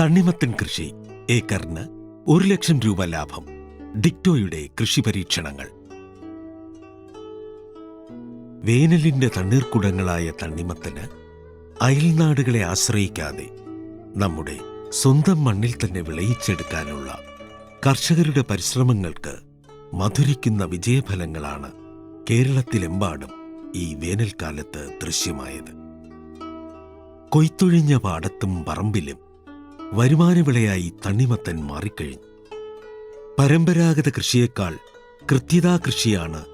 തണ്ണിമത്തൻ കൃഷി ഏക്കറിന് ഒരു ലക്ഷം രൂപ ലാഭം. ഡിക്റ്റോയുടെ കൃഷി പരീക്ഷണങ്ങൾ. വേനലിന്റെ തണ്ണീർക്കുടങ്ങളായ തണ്ണിമത്തന് അയൽനാടുകളെ ആശ്രയിക്കാതെ നമ്മുടെ സ്വന്തം മണ്ണിൽ തന്നെ വിളയിച്ചെടുക്കാനുള്ള കർഷകരുടെ പരിശ്രമങ്ങൾക്ക് മധുരിക്കുന്ന വിജയഫലങ്ങളാണ് കേരളത്തിലെമ്പാടും ഈ വേനൽക്കാലത്ത് ദൃശ്യമായത്. കൊയ്ത്തൊഴിഞ്ഞ പാടത്തും പറമ്പിലും വരുമാനവിളയായി തണ്ണിമത്തൻ മാറിക്കഴിഞ്ഞു. പരമ്പരാഗത കൃഷിയേക്കാൾ കൃത്യതാ കൃഷിയാണ്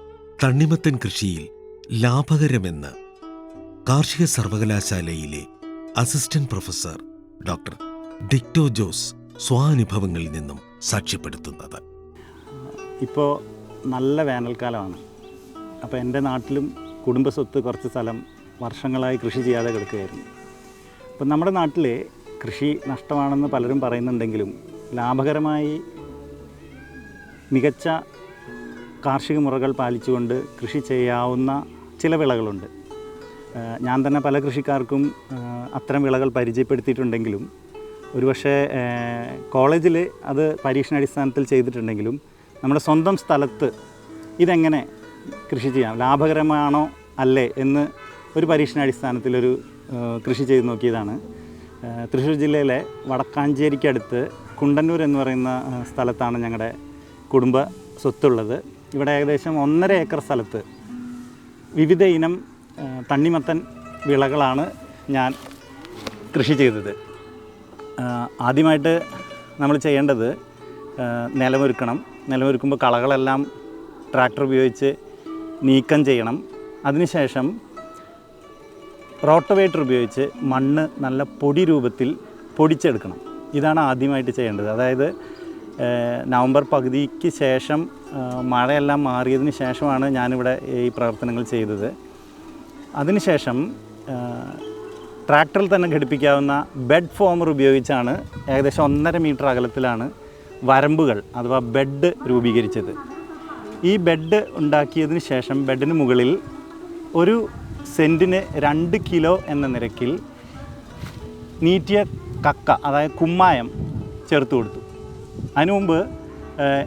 തണ്ണിമത്തൻ കൃഷിയിൽ ലാഭകരമെന്ന് കാർഷിക സർവകലാശാലയിലെ assistant professor doctor Dicto Jose സ്വാനുഭവങ്ങളിൽ നിന്നും സാക്ഷ്യപ്പെടുത്തുന്നത്. ഇപ്പോൾ നല്ല വേനൽക്കാലമാണ്. അപ്പോൾ എന്റെ നാട്ടിലും കുടുംബസ്വത്ത് കുറച്ച് സ്ഥലം വർഷങ്ങളായി കൃഷി ചെയ്യാതെ കിടക്കുകയായിരുന്നു. അപ്പം നമ്മുടെ നാട്ടിൽ കൃഷി നഷ്ടമാണെന്ന് പലരും പറയുന്നുണ്ടെങ്കിലും ലാഭകരമായി മികച്ച കാർഷിക മുറകൾ പാലിച്ചുകൊണ്ട് കൃഷി ചെയ്യാവുന്ന ചില വിളകളുണ്ട്. ഞാൻ തന്നെ പല കൃഷിക്കാർക്കും അത്തരം വിളകൾ പരിചയപ്പെടുത്തിയിട്ടുണ്ടെങ്കിലും ഒരുപക്ഷെ കോളേജിൽ അത് പരീക്ഷണാടിസ്ഥാനത്തിൽ ചെയ്തിട്ടുണ്ടെങ്കിലും നമ്മുടെ സ്വന്തം സ്ഥലത്ത് ഇതെങ്ങനെ കൃഷി ചെയ്യാം? ലാഭകരമാണോ അല്ലേ എന്ന് ഒരു പരീക്ഷണാടിസ്ഥാനത്തിലൊരു കൃഷി ചെയ്ത് നോക്കിയതാണ്. തൃശ്ശൂർ ജില്ലയിലെ വടക്കാഞ്ചേരിക്കടുത്ത് കുണ്ടന്നൂർ എന്ന് പറയുന്ന സ്ഥലത്താണ് ഞങ്ങളുടെ കുടുംബ സ്വത്തുള്ളത്. ഇവിടെ ഏകദേശം ഒന്നര ഏക്കർ സ്ഥലത്ത് വിവിധ ഇനം തണ്ണിമത്തൻ വിളകളാണ് ഞാൻ കൃഷി ചെയ്തത്. ആദ്യമായിട്ട് നമ്മൾ ചെയ്യേണ്ടത് നിലമൊരുക്കണം. നിലമൊരുക്കുമ്പോൾ കളകളെല്ലാം ട്രാക്ടർ ഉപയോഗിച്ച് നീക്കം ചെയ്യണം. അതിനുശേഷം റോട്ടവേറ്റർ ഉപയോഗിച്ച് മണ്ണ് നല്ല പൊടി രൂപത്തിൽ പൊടിച്ചെടുക്കണം. ഇതാണ് ആദ്യമായിട്ട് ചെയ്യേണ്ടത്. അതായത് നവംബർ പകുതിക്ക് ശേഷം മഴയെല്ലാം മാറിയതിന് ശേഷമാണ് ഞാനിവിടെ ഈ പ്രവർത്തനങ്ങൾ ചെയ്തത്. അതിനുശേഷം ട്രാക്ടറിൽ തന്നെ ഘടിപ്പിക്കാവുന്ന ബെഡ് ഫോമർ ഉപയോഗിച്ചാണ് ഏകദേശം ഒന്നര മീറ്റർ അകലത്തിലാണ് വരമ്പുകൾ അഥവാ ബെഡ് രൂപീകരിച്ചത്. ഈ ബെഡ് ഉണ്ടാക്കിയതിന് ശേഷം ബെഡിന് മുകളിൽ ഒരു സെന്റിന് രണ്ട് കിലോ എന്ന നിരക്കിൽ നീറ്റിയ കക്ക അതായത് കുമ്മായം ചേർത്ത് കൊടുത്തു. അതിനു മുമ്പ്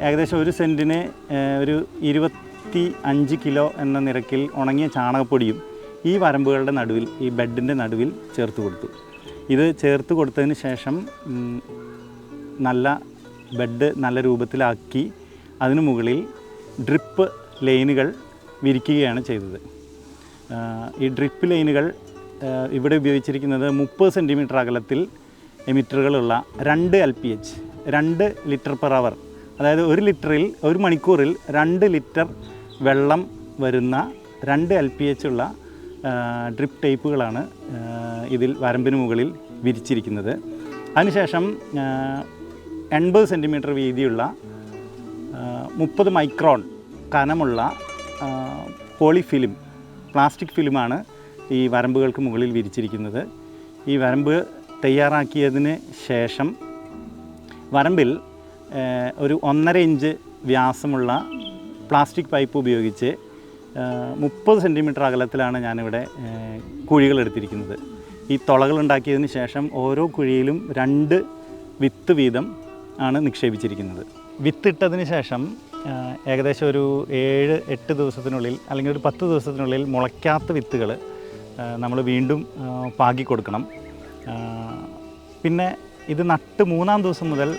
ഏകദേശം ഒരു സെന്റിന് ഒരു ഇരുപത്തി അഞ്ച് കിലോ എന്ന നിരക്കിൽ ഉണങ്ങിയ ചാണകപ്പൊടിയും ഈ വരമ്പുകളുടെ നടുവിൽ ഈ ബെഡിന്റെ നടുവിൽ ചേർത്ത് കൊടുത്തു. ഇത് ചേർത്ത് കൊടുത്തതിന് ശേഷം നല്ല ബെഡ് നല്ല രൂപത്തിലാക്കി അതിനു മുകളിൽ ഡ്രിപ്പ് ലൈനുകൾ വിരിക്കുകയാണ് ചെയ്തത്. ഈ ഡ്രിപ്പ് ലൈനുകൾ ഇവിടെ ഉപയോഗിച്ചിരിക്കുന്നത് മുപ്പത് സെന്റിമീറ്റർ അകലത്തിൽ എമിറ്ററുകളുള്ള രണ്ട് എൽ പി എച്ച് രണ്ട് ലിറ്റർ പെർ അവർ അതായത് ഒരു ലിറ്ററിൽ ഒരു മണിക്കൂറിൽ രണ്ട് ലിറ്റർ വെള്ളം വരുന്ന രണ്ട് എൽ പി എച്ച് ഉള്ള ഡ്രിപ്പ് ടൈപ്പുകളാണ് ഇതിൽ വരമ്പിന് മുകളിൽ വിരിച്ചിരിക്കുന്നത്. അതിനുശേഷം എൺപത് സെന്റിമീറ്റർ വീതിയുള്ള മുപ്പത് മൈക്രോൺ കനമുള്ള പോളിഫിലിം പ്ലാസ്റ്റിക് ഫിലിമാണ് ഈ വരമ്പുകൾക്ക് മുകളിൽ വിരിച്ചിരിക്കുന്നത്. ഈ വരമ്പ് തയ്യാറാക്കിയതിന് ശേഷം വരമ്പിൽ ഒരു ഒന്നര ഇഞ്ച് വ്യാസമുള്ള പ്ലാസ്റ്റിക് പൈപ്പ് ഉപയോഗിച്ച് മുപ്പത് സെന്റിമീറ്റർ അകലത്തിലാണ് ഞാനിവിടെ കുഴികൾ എടുത്തിരിക്കുന്നത്. ഈ തുളകൾ ഉണ്ടാക്കിയതിന് ശേഷം ഓരോ കുഴിയിലും രണ്ട് വിത്ത് വീതം ആണ് നിക്ഷേപിച്ചിരിക്കുന്നത്. വിത്തിട്ടതിന് ശേഷം ഏകദേശം ഒരു ഏഴ് എട്ട് ദിവസത്തിനുള്ളിൽ അല്ലെങ്കിൽ ഒരു പത്ത് ദിവസത്തിനുള്ളിൽ മുളയ്ക്കാത്ത വിത്തുകൾ നമ്മൾ വീണ്ടും പാകി കൊടുക്കണം. പിന്നെ ഇത് നട്ട് മൂന്നാം ദിവസം മുതൽ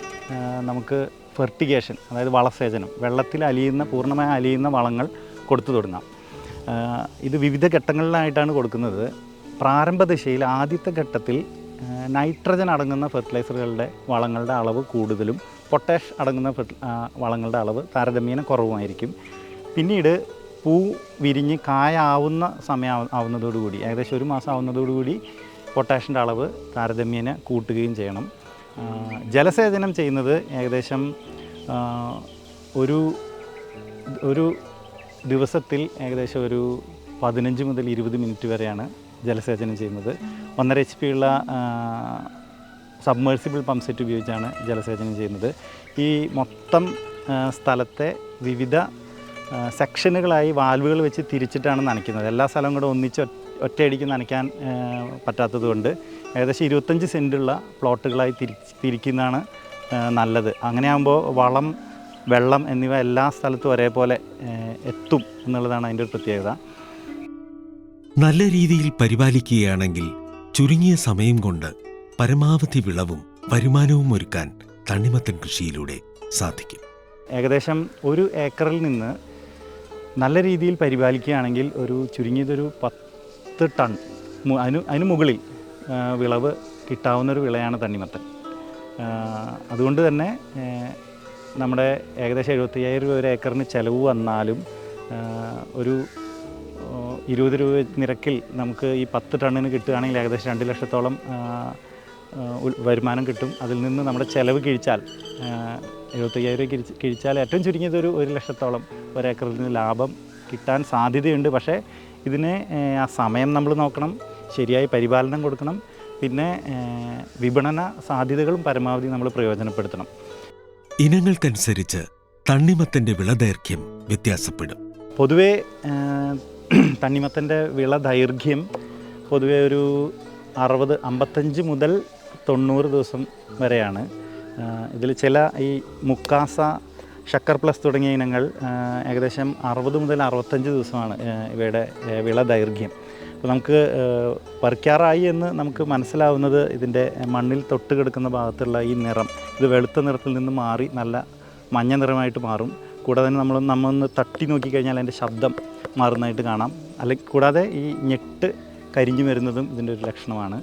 നമുക്ക് ഫെർട്ടിഗേഷൻ അതായത് വളസേചനം വെള്ളത്തിൽ അലിയുന്ന പൂർണമായി അലിയുന്ന വളങ്ങൾ കൊടുത്തു തുടങ്ങാം ഇത് വിവിധ ഘട്ടങ്ങളിലായിട്ടാണ് കൊടുക്കുന്നത്. പ്രാരംഭ ദശയിൽ ആദ്യത്തെ ഘട്ടത്തിൽ നൈട്രജൻ അടങ്ങുന്ന ഫെർട്ടിലൈസറുകളുടെ വളങ്ങളുടെ അളവ് കൂടുതലും പൊട്ടാഷ് അടങ്ങുന്ന വളങ്ങളുടെ അളവ് താരതമ്യേന കുറവുമായിരിക്കും. പിന്നീട് പൂ വിരിഞ്ഞ് കായാവുന്ന സമയം ആവ- ആവുന്നതോടുകൂടി ഏകദേശം ഒരു മാസം ആവുന്നതോടുകൂടി പൊട്ടാഷിന്റെ അളവ് താരതമ്യേന കൂട്ടുകയും ചെയ്യണം. ജലസേചനം ചെയ്യുന്നത് ഏകദേശം ഒരു ഒരു ദിവസത്തിൽ ഏകദേശം ഒരു പതിനഞ്ച് മുതൽ ഇരുപത് മിനിറ്റ് വരെയാണ് ജലസേചനം ചെയ്യുന്നത്. ഒന്നര എച്ച് പി ഉള്ള സബ്മേഴ്സിബിൾ പമ്പ് സെറ്റ് ഉപയോഗിച്ചാണ് ജലസേചനം ചെയ്യുന്നത്. ഈ മൊത്തം സ്ഥലത്തെ വിവിധ സെക്ഷനുകളായി വാൽവുകൾ വെച്ച് തിരിച്ചിട്ടാണ് നനയ്ക്കുന്നത്. എല്ലാ സ്ഥലവും കൂടെ ഒന്നിച്ച് ഒറ്റയടിക്ക് നനയ്ക്കാൻ പറ്റാത്തതുകൊണ്ട് പറ്റാത്തത് കൊണ്ട് ഏകദേശം ഇരുപത്തഞ്ച് സെന്റുള്ള പ്ലോട്ടുകളായി തിരി തിരിക്കുന്നതാണ് നല്ലത്. അങ്ങനെയാകുമ്പോൾ വളം വെള്ളം എന്നിവ എല്ലാ സ്ഥലത്തും ഒരേപോലെ എത്തും എന്നുള്ളതാണ് അതിന്റെ ഒരു പ്രത്യേകത. നല്ല രീതിയിൽ പരിപാലിക്കുകയാണെങ്കിൽ ചുരുങ്ങിയ സമയം കൊണ്ട് പരമാവധി വിളവും വരുമാനവും ഒരുക്കാൻ തണ്ണിമത്തൻ കൃഷിയിലൂടെ സാധിക്കും. ഏകദേശം ഒരു ഏക്കറിൽ നിന്ന് നല്ല രീതിയിൽ പരിപാലിക്കുകയാണെങ്കിൽ ഒരു ചുരുങ്ങിയതൊരു പത്ത് ടൺ അതിന് അതിന് മുകളിൽ വിളവ് കിട്ടാവുന്ന ഒരു വിളയാണ് തണ്ണിമത്തൻ. അതുകൊണ്ട് തന്നെ നമ്മുടെ ഏകദേശം എഴുപത്തയ്യായിരം രൂപ ഒരു ഏക്കറിന് ചിലവ് വന്നാലും ഒരു ഇരുപത് രൂപ നിരക്കിൽ നമുക്ക് ഈ പത്ത് ടണ്ണിന് കിട്ടുകയാണെങ്കിൽ ഏകദേശം രണ്ട് ലക്ഷത്തോളം വരുമാനം കിട്ടും. അതിൽ നിന്ന് നമ്മുടെ ചിലവ് കിഴിച്ചാൽ എഴുപത്തയ്യായിരം രൂപ കിഴിച്ച് കിഴിച്ചാൽ ഏറ്റവും ചുരുങ്ങിയത് ഒരു ഒരു ലക്ഷത്തോളം ഒരേക്കറിൽ നിന്ന് ലാഭം കിട്ടാൻ സാധ്യതയുണ്ട്. പക്ഷേ ഇതിനെ ആ സമയം നമ്മൾ നോക്കണം ശരിയായി പരിപാലനം കൊടുക്കണം പിന്നെ വിപണന സാധ്യതകളും പരമാവധി നമ്മൾ പ്രയോജനപ്പെടുത്തണം. ഇനങ്ങൾക്കനുസരിച്ച് തണ്ണിമത്തന്റെ വിളദൈർഘ്യം വ്യത്യാസപ്പെടും. പൊതുവേ തണ്ണിമത്തന്റെ വിള ദൈർഘ്യം പൊതുവെ ഒരു അറുപത് അമ്പത്തഞ്ച് മുതൽ തൊണ്ണൂറ് ദിവസം വരെയാണ്. ഇതിൽ ചില ഈ മുക്കാസ ഷക്കർ പ്ലസ് തുടങ്ങിയ ഇനങ്ങൾ ഏകദേശം അറുപത് മുതൽ അറുപത്തഞ്ച് ദിവസമാണ് ഇവയുടെ വിള ദൈർഘ്യം. അപ്പോൾ നമുക്ക് പറിക്കാറായി എന്ന് നമുക്ക് മനസ്സിലാവുന്നത് ഇതിന്റെ മണ്ണിൽ തൊട്ട് കിടക്കുന്ന ഭാഗത്തുള്ള ഈ നിറം. ഇത് വെളുത്ത നിറത്തിൽ നിന്ന് മാറി നല്ല മഞ്ഞ നിറമായിട്ട് മാറും. കൂടാതെ നമ്മൾ നമ്മൊന്ന് തട്ടി നോക്കിക്കഴിഞ്ഞാൽ അതിന്റെ ശബ്ദം മാറുന്നതായിട്ട് കാണാം. അല്ലെങ്കിൽ കൂടാതെ ഈ ഞെട്ട് കരിഞ്ഞു വരുന്നതും ഇതിന്റെ ഒരു ലക്ഷണമാണ്.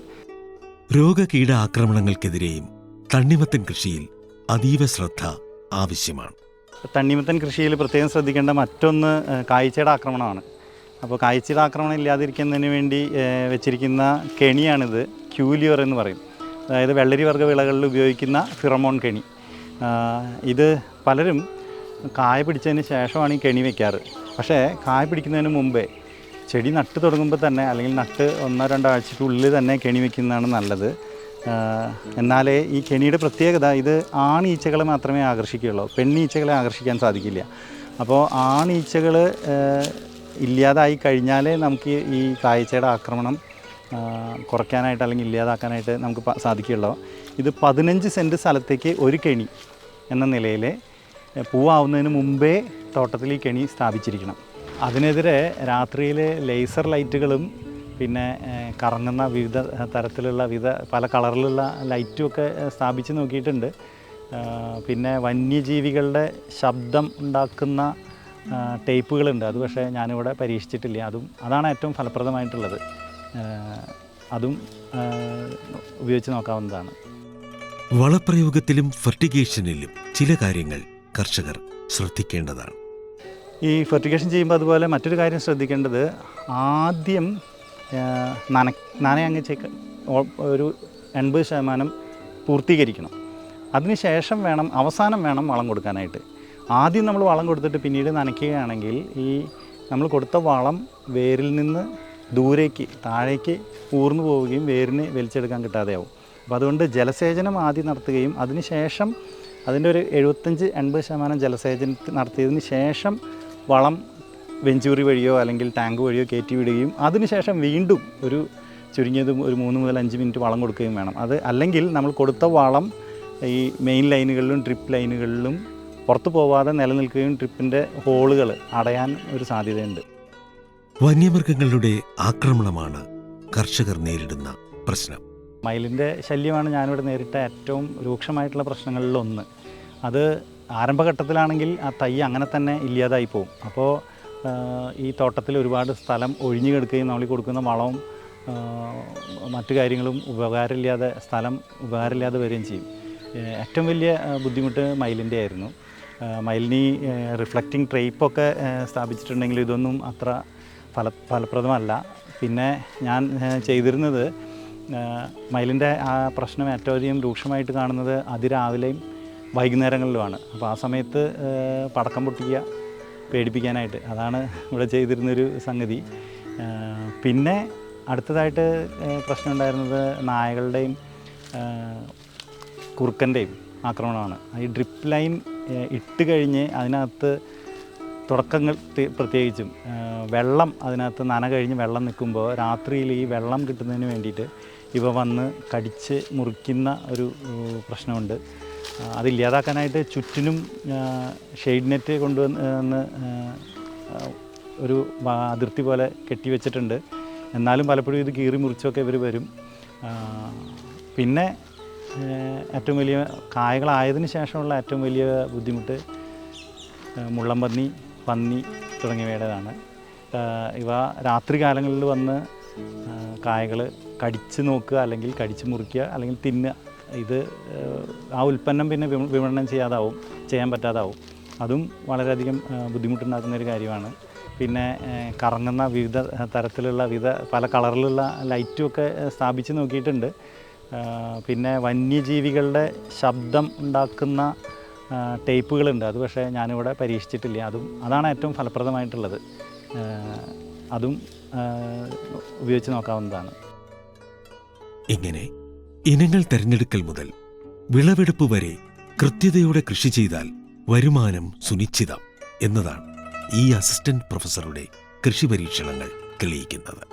രോഗകീട ആക്രമണങ്ങൾക്കെതിരെയും തണ്ണിമത്തൻ കൃഷിയിൽ അതീവ ശ്രദ്ധ ആവശ്യമാണ്. തണ്ണിമത്തൻ കൃഷിയിൽ പ്രത്യേകം ശ്രദ്ധിക്കേണ്ട മറ്റൊന്ന് കാഴ്ചയുടെ ആക്രമണമാണ്. അപ്പോൾ കാഴ്ചയുടെ ആക്രമണം ഇല്ലാതിരിക്കുന്നതിന് വേണ്ടി വെച്ചിരിക്കുന്ന കെണിയാണിത് ക്യൂലിയർ എന്ന് പറയും. അതായത് വെള്ളരി വർഗ വിളകളിൽ ഉപയോഗിക്കുന്ന ഫിറമോൺ കെണി. ഇത് പലരും കായ പിടിച്ചതിന് ശേഷമാണ് ഈ കെണി വെക്കാറ്. പക്ഷേ കായ പിടിക്കുന്നതിന് മുമ്പേ ചെടി നട്ട് തുടങ്ങുമ്പോൾ തന്നെ അല്ലെങ്കിൽ നട്ട് ഒന്നോ രണ്ടോ ആഴ്ചയ്ക്കുള്ളിൽ തന്നെ കെണി വെക്കുന്നതാണ് നല്ലത്. എന്നാലേ ഈ കെണിയുടെ പ്രത്യേകത ഇത് ആണീച്ചകളെ മാത്രമേ ആകർഷിക്കുകയുള്ളൂ. പെണ്ണീച്ചകളെ ആകർഷിക്കാൻ സാധിക്കില്ല. അപ്പോൾ ആണീച്ചകൾ ഇല്ലാതായി കഴിഞ്ഞാലേ നമുക്ക് ഈ കായ്ച്ചയുടെ ആക്രമണം കുറയ്ക്കാനായിട്ട് അല്ലെങ്കിൽ ഇല്ലാതാക്കാനായിട്ട് നമുക്ക് സാധിക്കുകയുള്ളൂ. ഇത് പതിനഞ്ച് സെന്റ് സ്ഥലത്തേക്ക് ഒരു കെണി എന്ന നിലയിൽ പൂവാവുന്നതിന് മുമ്പേ തോട്ടത്തിൽ ഈ കെണി സ്ഥാപിച്ചിരിക്കണം. അതിനെതിരെ രാത്രിയിൽ ലേസർ ലൈറ്റുകളും പിന്നെ കറങ്ങുന്ന വിവിധ തരത്തിലുള്ള വിവിധ പല കളറിലുള്ള ലൈറ്റും ഒക്കെ ഏഹ്, സ്ഥാപിച്ച് നോക്കിയിട്ടുണ്ട്. പിന്നെ വന്യജീവികളുടെ ശബ്ദം ഉണ്ടാക്കുന്ന ടേപ്പുകളുണ്ട്. അത് പക്ഷേ ഞാനിവിടെ പരീക്ഷിച്ചിട്ടില്ല. അതും അതാണ് ഏറ്റവും ഫലപ്രദമായിട്ടുള്ളത്. അതും ഉപയോഗിച്ച് നോക്കാവുന്നതാണ്. വളപ്രയോഗത്തിലും ഫെർട്ടിഗേഷനിലും ചില കാര്യങ്ങൾ കർഷകർ ശ്രദ്ധിക്കേണ്ടതാണ്. ഈ ഫെർട്ടിഗേഷൻ ചെയ്യുമ്പോൾ അതുപോലെ മറ്റൊരു കാര്യം ശ്രദ്ധിക്കേണ്ടത് ആദ്യം നന നനയങ്ങ് ചെക്ക് ഒരു എൺപത് ശതമാനം പൂർത്തീകരിക്കണം. അതിനുശേഷം വേണം അവസാനം വേണം വളം കൊടുക്കാനായിട്ട്. ആദ്യം നമ്മൾ വളം കൊടുത്തിട്ട് പിന്നീട് നനയ്ക്കുകയാണെങ്കിൽ ഈ നമ്മൾ കൊടുത്ത വളം വേരിൽ നിന്ന് ദൂരേക്ക് താഴേക്ക് ഊർന്നു പോവുകയും വേരിന് വലിച്ചെടുക്കാൻ കിട്ടാതെയാവും. അപ്പോൾ അതുകൊണ്ട് ജലസേചനം ആദ്യം നടത്തുകയും അതിനുശേഷം അതിന്റെ ഒരു എഴുപത്തഞ്ച് എൺപത് ശതമാനം ജലസേചനം നടത്തിയതിന് ശേഷം വളം വെഞ്ചൂറി വഴിയോ അല്ലെങ്കിൽ ടാങ്ക് വഴിയോ കയറ്റി വിടുകയും അതിനുശേഷം വീണ്ടും ഒരു ചുരുങ്ങിയത് ഒരു മൂന്ന് മുതൽ അഞ്ച് മിനിറ്റ് വളം കൊടുക്കുകയും വേണം. അത് അല്ലെങ്കിൽ നമ്മൾ കൊടുത്ത വളം ഈ മെയിൻ ലൈനുകളിലും ഡ്രിപ്പ് ലൈനുകളിലും പുറത്തു പോവാതെ നിലനിൽക്കുകയും ട്രിപ്പിന്റെ ഹോളുകൾ അടയാൻ ഒരു സാധ്യതയുണ്ട്. വന്യമൃഗങ്ങളുടെ ആക്രമണമാണ് കർഷകർ നേരിടുന്ന പ്രശ്നം. മയിലിന്റെ ശല്യമാണ് ഞാനിവിടെ നേരിട്ട ഏറ്റവും രൂക്ഷമായിട്ടുള്ള പ്രശ്നങ്ങളിലൊന്ന് അത് ആരംഭഘട്ടത്തിലാണെങ്കിൽ ആ തൈ അങ്ങനെ തന്നെ ഇല്ലാതായി പോകും അപ്പോൾ ഈ തോട്ടത്തിൽ ഒരുപാട് സ്ഥലം ഒഴിഞ്ഞു കിടക്കുകയും നമ്മൾ കൊടുക്കുന്ന വളവും മറ്റു കാര്യങ്ങളും ഉപകാരമില്ലാതെ സ്ഥലം ഉപകാരമില്ലാതെ വരികയും ചെയ്യും. ഏറ്റവും വലിയ ബുദ്ധിമുട്ട് മയിലിന്റെ ആയിരുന്നു. മയിലിനി റിഫ്ലക്റ്റിംഗ് ട്രേപ്പൊക്കെ സ്ഥാപിച്ചിട്ടുണ്ടെങ്കിൽ ഇതൊന്നും അത്ര ഫല ഫലപ്രദമല്ല. പിന്നെ ഞാൻ ചെയ്തിരുന്നത് മയിലിന്റെ ആ പ്രശ്നം ഏറ്റവും അധികം രൂക്ഷമായിട്ട് കാണുന്നത് അതിരാവിലെയും വൈകുന്നേരങ്ങളിലുമാണ്. അപ്പോൾ ആ സമയത്ത് പടക്കം പൊട്ടിക്കുക പേടിപ്പിക്കാനായിട്ട് അതാണ് ഇവിടെ ചെയ്തിരുന്നൊരു സംഗതി. പിന്നെ അടുത്തതായിട്ട് പ്രശ്നം ഉണ്ടായിരുന്നത് നായകളുടെയും കുറുക്കന്റെയും ആക്രമണമാണ്. ഈ ഡ്രിപ്പ് ലൈൻ ഇട്ട് കഴിഞ്ഞ് അതിനകത്ത് തുടക്കങ്ങൾ പ്രത്യേകിച്ചും വെള്ളം അതിനകത്ത് നന കഴിഞ്ഞ് വെള്ളം നിൽക്കുമ്പോൾ രാത്രിയിൽ ഈ വെള്ളം കിട്ടുന്നതിന് വേണ്ടിയിട്ട് ഇവ വന്ന് കടിച്ച് മുറിക്കുന്ന ഒരു പ്രശ്നമുണ്ട്. അതില്ലാതാക്കാനായിട്ട് ചുറ്റിനും ഷെയ്ഡ് നെറ്റ് കൊണ്ടുവന്ന് ഒരു അതിർത്തി പോലെ കെട്ടി വെച്ചിട്ടുണ്ട്. എന്നാലും പലപ്പോഴും ഇത് കീറി മുറിച്ചൊക്കെ ഇവർ വരും. പിന്നെ ഏറ്റവും വലിയ കായകളായതിനു ശേഷമുള്ള ഏറ്റവും വലിയ ബുദ്ധിമുട്ട് മുള്ളം പന്നി പന്നി തുടങ്ങിയവയുടേതാണ്. ഇവ രാത്രി കാലങ്ങളിൽ വന്ന് കായകൾ കടിച്ച് നോക്കുക അല്ലെങ്കിൽ കടിച്ച് മുറിക്കുക അല്ലെങ്കിൽ തിന്നുക ഇത് ആ ഉൽപ്പന്നം പിന്നെ വിപണനം ചെയ്യാതാവും ചെയ്യാൻ പറ്റാതാവും. അതും വളരെയധികം ബുദ്ധിമുട്ടുണ്ടാക്കുന്ന ഒരു കാര്യമാണ്. പിന്നെ കറങ്ങുന്ന വിവിധ തരത്തിലുള്ള വിവിധ പല കളറിലുള്ള ലൈറ്റും ഒക്കെ സ്ഥാപിച്ച് നോക്കിയിട്ടുണ്ട്. പിന്നെ വന്യജീവികളുടെ ശബ്ദം ഉണ്ടാക്കുന്ന ടേപ്പുകളുണ്ട്. അത് പക്ഷേ ഞാനിവിടെ പരീക്ഷിച്ചിട്ടില്ല. അതും അതാണ് ഏറ്റവും ഫലപ്രദമായിട്ടുള്ളത്. അതും ഉപയോഗിച്ച് നോക്കാവുന്നതാണ്. ഇങ്ങനെ ഇനങ്ങൾ തെരഞ്ഞെടുക്കൽ മുതൽ വിളവെടുപ്പ് വരെ കൃത്യതയോടെ കൃഷി ചെയ്താൽ വരുമാനം സുനിശ്ചിതം എന്നതാണ് ഈ അസിസ്റ്റന്റ് പ്രൊഫസറുടെ കൃഷി പരീക്ഷണങ്ങൾ തെളിയിക്കുന്നത്.